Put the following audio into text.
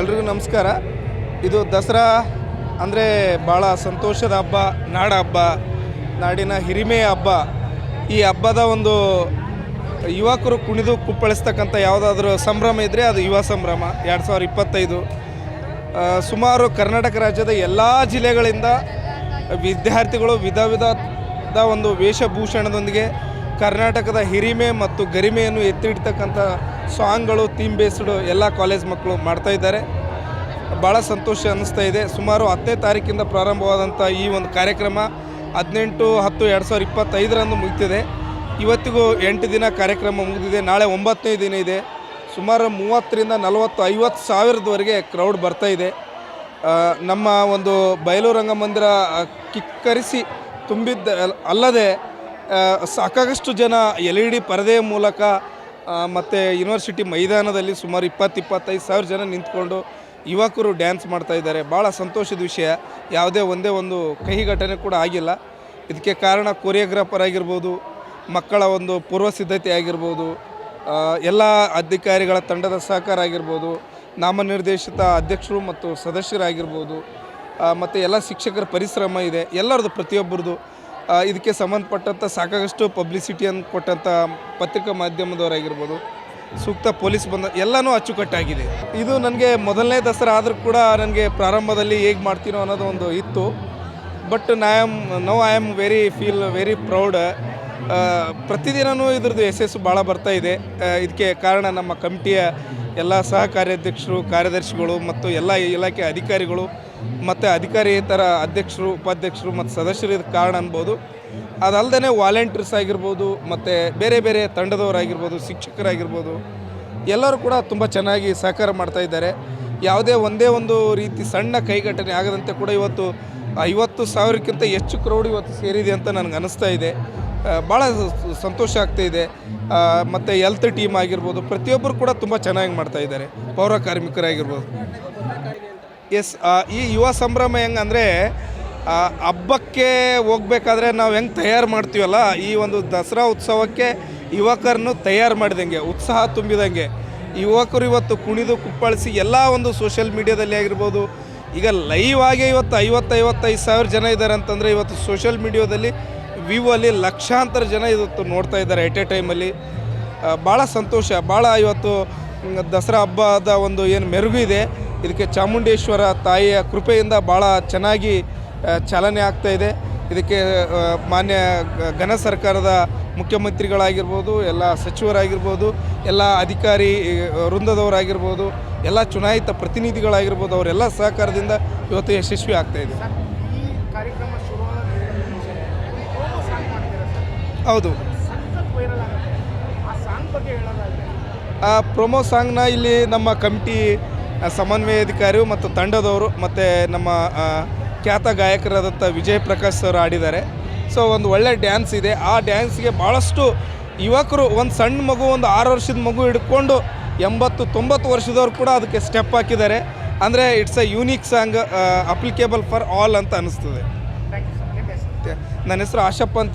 ಎಲ್ರಿಗೂ ನಮಸ್ಕಾರ. ಇದು ದಸರಾ ಅಂದರೆ ಭಾಳ ಸಂತೋಷದ ಹಬ್ಬ, ನಾಡ ಹಬ್ಬ, ನಾಡಿನ ಹಿರಿಮೆಯ ಹಬ್ಬ. ಈ ಹಬ್ಬದ ಒಂದು ಯುವಕರು ಕುಣಿದು ಕುಪ್ಪಳಿಸ್ತಕ್ಕಂಥ ಯಾವುದಾದ್ರೂ ಸಂಭ್ರಮ ಇದ್ದರೆ ಅದು ಯುವ ಸಂಭ್ರಮ, ಎರಡು ಸಾವಿರದ ಇಪ್ಪತ್ತೈದು. ಸುಮಾರು ಕರ್ನಾಟಕ ರಾಜ್ಯದ ಎಲ್ಲ ಜಿಲ್ಲೆಗಳಿಂದ ವಿದ್ಯಾರ್ಥಿಗಳು ವಿಧ ವಿಧದ ಒಂದು ವೇಷಭೂಷಣದೊಂದಿಗೆ ಕರ್ನಾಟಕದ ಹಿರಿಮೆ ಮತ್ತು ಗರಿಮೆಯನ್ನು ಎತ್ತಿ ಹಿಡ್ತಕ್ಕಂಥ ಸಾಂಗ್ಗಳು ಥೀಮ್ ಬೇಸ್ಡು ಎಲ್ಲ ಕಾಲೇಜ್ ಮಕ್ಕಳು ಮಾಡ್ತಾ ಇದ್ದಾರೆ. ಭಾಳ ಸಂತೋಷ ಅನ್ನಿಸ್ತಾ ಇದೆ. ಸುಮಾರು ಹತ್ತನೇ ತಾರೀಕಿಂದ ಪ್ರಾರಂಭವಾದಂಥ ಈ ಒಂದು ಕಾರ್ಯಕ್ರಮ ಹದಿನೆಂಟು ಹತ್ತು ಎರಡು ಸಾವಿರದ ಇಪ್ಪತ್ತೈದರಂದು ಮುಗಿತಿದೆ. ಇವತ್ತಿಗೂ ಎಂಟು ದಿನ ಕಾರ್ಯಕ್ರಮ ಮುಗಿದಿದೆ. ನಾಳೆ ಒಂಬತ್ತನೇ ದಿನ ಇದೆ. ಸುಮಾರು ಮೂವತ್ತರಿಂದ ನಲವತ್ತು, ಐವತ್ತು ಸಾವಿರದವರೆಗೆ ಕ್ರೌಡ್ ಬರ್ತಾ ಇದೆ. ನಮ್ಮ ಒಂದು ಬಯಲು ರಂಗಮಂದಿರ ಕಿಕ್ಕರಿಸಿ ತುಂಬಿದ್ದ, ಅಲ್ಲದೆ ಸಾಕಷ್ಟು ಜನ ಎಲ್ ಇ ಡಿ ಪರದೆಯ ಮೂಲಕ ಮತ್ತು ಯೂನಿವರ್ಸಿಟಿ ಮೈದಾನದಲ್ಲಿ ಸುಮಾರು ಇಪ್ಪತ್ತು ಇಪ್ಪತ್ತೈದು ಸಾವಿರ ಜನ ನಿಂತ್ಕೊಂಡು ಯುವಕರು ಡ್ಯಾನ್ಸ್ ಮಾಡ್ತಾ ಇದ್ದಾರೆ. ಭಾಳ ಸಂತೋಷದ ವಿಷಯ. ಯಾವುದೇ ಒಂದೇ ಒಂದು ಕಹಿ ಘಟನೆ ಕೂಡ ಆಗಿಲ್ಲ. ಇದಕ್ಕೆ ಕಾರಣ ಕೊರಿಯೋಗ್ರಾಫರ್ ಆಗಿರ್ಬೋದು, ಮಕ್ಕಳ ಒಂದು ಪೂರ್ವ ಸಿದ್ಧತೆ ಆಗಿರ್ಬೋದು ಎಲ್ಲ ಅಧಿಕಾರಿಗಳ ತಂಡದ ಸಹಕಾರ ಆಗಿರ್ಬೋದು, ನಾಮನಿರ್ದೇಶಿತ ಅಧ್ಯಕ್ಷರು ಮತ್ತು ಸದಸ್ಯರಾಗಿರ್ಬೋದು ಮತ್ತು ಎಲ್ಲ ಶಿಕ್ಷಕರ ಪರಿಶ್ರಮ ಇದೆ. ಎಲ್ಲರದ್ದು ಪ್ರತಿಯೊಬ್ಬರದು ಇದಕ್ಕೆ ಸಂಬಂಧಪಟ್ಟಂಥ ಸಾಕಷ್ಟು ಪಬ್ಲಿಸಿಟಿಯನ್ನು ಕೊಟ್ಟಂಥ ಪತ್ರಿಕಾ ಮಾಧ್ಯಮದವರಾಗಿರ್ಬೋದು, ಸೂಕ್ತ ಪೊಲೀಸ್ ಬಂದ ಎಲ್ಲನೂ ಅಚ್ಚುಕಟ್ಟಾಗಿದೆ. ಇದು ನನಗೆ ಮೊದಲನೇ ದಸರಾ ಆದರೂ ಕೂಡ ನನಗೆ ಪ್ರಾರಂಭದಲ್ಲಿ ಹೇಗೆ ಮಾಡ್ತೀನೋ ಅನ್ನೋದು ಒಂದು ಇತ್ತು. ಬಟ್ ನಾ am no I am very feel very proud ಪ್ರತಿದಿನವೂ ಇದ್ರದ್ದು ಯಶಸ್ಸು ಭಾಳ ಬರ್ತಾ ಇದೆ. ಇದಕ್ಕೆ ಕಾರಣ ನಮ್ಮ ಕಮಿಟಿಯ ಎಲ್ಲ ಸಹ ಕಾರ್ಯಾಧ್ಯಕ್ಷರು ಕಾರ್ಯದರ್ಶಿಗಳು ಮತ್ತು ಎಲ್ಲ ಇಲಾಖೆ ಅಧಿಕಾರಿಗಳು ಮತ್ತು ಅಧಿಕಾರಿಯೇತರ ಅಧ್ಯಕ್ಷರು, ಉಪಾಧ್ಯಕ್ಷರು ಮತ್ತು ಸದಸ್ಯರು ಇದಕ್ಕೆ ಕಾರಣ ಅನ್ಬೋದು. ಅದಲ್ಲದೆ ವಾಲಂಟಿಯರ್ಸ್ ಆಗಿರ್ಬೋದು, ಮತ್ತು ಬೇರೆ ಬೇರೆ ತಂಡದವರಾಗಿರ್ಬೋದು, ಶಿಕ್ಷಕರಾಗಿರ್ಬೋದು, ಎಲ್ಲರೂ ಕೂಡ ತುಂಬ ಚೆನ್ನಾಗಿ ಸಹಕಾರ ಮಾಡ್ತಾ ಇದ್ದಾರೆ. ಯಾವುದೇ ಒಂದೇ ಒಂದು ರೀತಿ ಸಣ್ಣ ಕೈಗಟನೆ ಆಗದಂತೆ ಕೂಡ ಇವತ್ತು ಐವತ್ತು ಸಾವಿರಕ್ಕಿಂತ ಹೆಚ್ಚು ಕ್ರೌಡ್ ಇವತ್ತು ಸೇರಿದೆ ಅಂತ ನನಗೆ ಅನಿಸ್ತಾ ಇದೆ. ಭಾಳ ಸಂತೋಷ ಆಗ್ತಾ ಇದೆ. ಮತ್ತು ಹೆಲ್ತ್ ಟೀಮ್ ಆಗಿರ್ಬೋದು, ಪ್ರತಿಯೊಬ್ಬರು ಕೂಡ ತುಂಬ ಚೆನ್ನಾಗಿ ಮಾಡ್ತಾ ಇದ್ದಾರೆ. ಪೌರ ಕಾರ್ಮಿಕರಾಗಿರ್ಬೋದು. ಎಸ್ ಈ ಯುವ ಸಂಭ್ರಮ ಹೆಂಗಂದರೆ ಹಬ್ಬಕ್ಕೆ ಹೋಗ್ಬೇಕಾದ್ರೆ ನಾವು ಹೆಂಗೆ ತಯಾರು ಮಾಡ್ತೀವಲ್ಲ, ಈ ಒಂದು ದಸರಾ ಉತ್ಸವಕ್ಕೆ ಯುವಕರನ್ನು ತಯಾರು ಮಾಡಿದಂಗೆ, ಉತ್ಸಾಹ ತುಂಬಿದಂಗೆ. ಯುವಕರು ಇವತ್ತು ಕುಣಿದು ಕುಪ್ಪಳಿಸಿ ಎಲ್ಲ ಒಂದು ಸೋಷಿಯಲ್ ಮೀಡಿಯಾದಲ್ಲಿ ಆಗಿರ್ಬೋದು, ಈಗ ಲೈವ್ ಆಗಿ ಇವತ್ತು ಐವತ್ತು ಐವತ್ತೈದು ಸಾವಿರ ಜನ ಇದ್ದಾರೆ ಅಂತಂದರೆ ಇವತ್ತು ಸೋಷಿಯಲ್ ಮೀಡಿಯಾದಲ್ಲಿ ವ್ಯೂ ಅಲ್ಲಿ ಲಕ್ಷಾಂತರ ಜನ ಇವತ್ತು ನೋಡ್ತಾ ಇದ್ದಾರೆ ಎಟ್ ಎ ಟೈಮಲ್ಲಿ ಭಾಳ ಸಂತೋಷ, ಭಾಳ ಇವತ್ತು ದಸರಾ ಹಬ್ಬದ ಒಂದು ಏನು ಮೆರುಗು ಇದೆ. ಇದಕ್ಕೆ ಚಾಮುಂಡೇಶ್ವರ ತಾಯಿಯ ಕೃಪೆಯಿಂದ ಭಾಳ ಚೆನ್ನಾಗಿ ಚಾಲನೆ ಆಗ್ತಾ ಇದೆ. ಇದಕ್ಕೆ ಮಾನ್ಯ ಘನ ಸರ್ಕಾರದ ಮುಖ್ಯಮಂತ್ರಿಗಳಾಗಿರ್ಬೋದು ಎಲ್ಲ ಸಚಿವರಾಗಿರ್ಬೋದು ಎಲ್ಲ ಅಧಿಕಾರಿ ವೃಂದದವರಾಗಿರ್ಬೋದು ಎಲ್ಲ ಚುನಾಯಿತ ಪ್ರತಿನಿಧಿಗಳಾಗಿರ್ಬೋದು ಅವರೆಲ್ಲ ಸಹಕಾರದಿಂದ ಇವತ್ತು ಯಶಸ್ವಿ ಆಗ್ತಾ ಇದೆ. ಹೌದು. ಆ ಪ್ರೊಮೋ ಸಾಂಗ್ನ ಇಲ್ಲಿ ನಮ್ಮ ಕಮಿಟಿ ಆ, ಸಮನ್ವಯಾಧಿಕಾರಿಗಳು ಮತ್ತು ತಂಡದವರು ಮತ್ತು ನಮ್ಮ ಖ್ಯಾತ ಗಾಯಕರಾದಂಥ ವಿಜಯ್ ಪ್ರಕಾಶ್ ಸರ್ ಆಡಿದ್ದಾರೆ ಸೊ ಒಂದು ಒಳ್ಳೆ ಡ್ಯಾನ್ಸ್ ಇದೆ. ಆ ಡ್ಯಾನ್ಸ್ಗೆ ಭಾಳಷ್ಟು ಯುವಕರು ಒಂದು ಸಣ್ಣ ಮಗು ಒಂದು ಆರು ವರ್ಷದ ಮಗು ಹಿಡ್ಕೊಂಡು ಎಂಬತ್ತು ತೊಂಬತ್ತು ವರ್ಷದವ್ರು ಕೂಡ ಅದಕ್ಕೆ ಸ್ಟೆಪ್ ಹಾಕಿದ್ದಾರೆ. ಅಂದರೆ it's a unique song applicable for all ಅಂತ ಅನ್ನಿಸ್ತದೆ ನನ್ನ ಹೆಸರು ಆಶಪ್ಪ ಅಂತ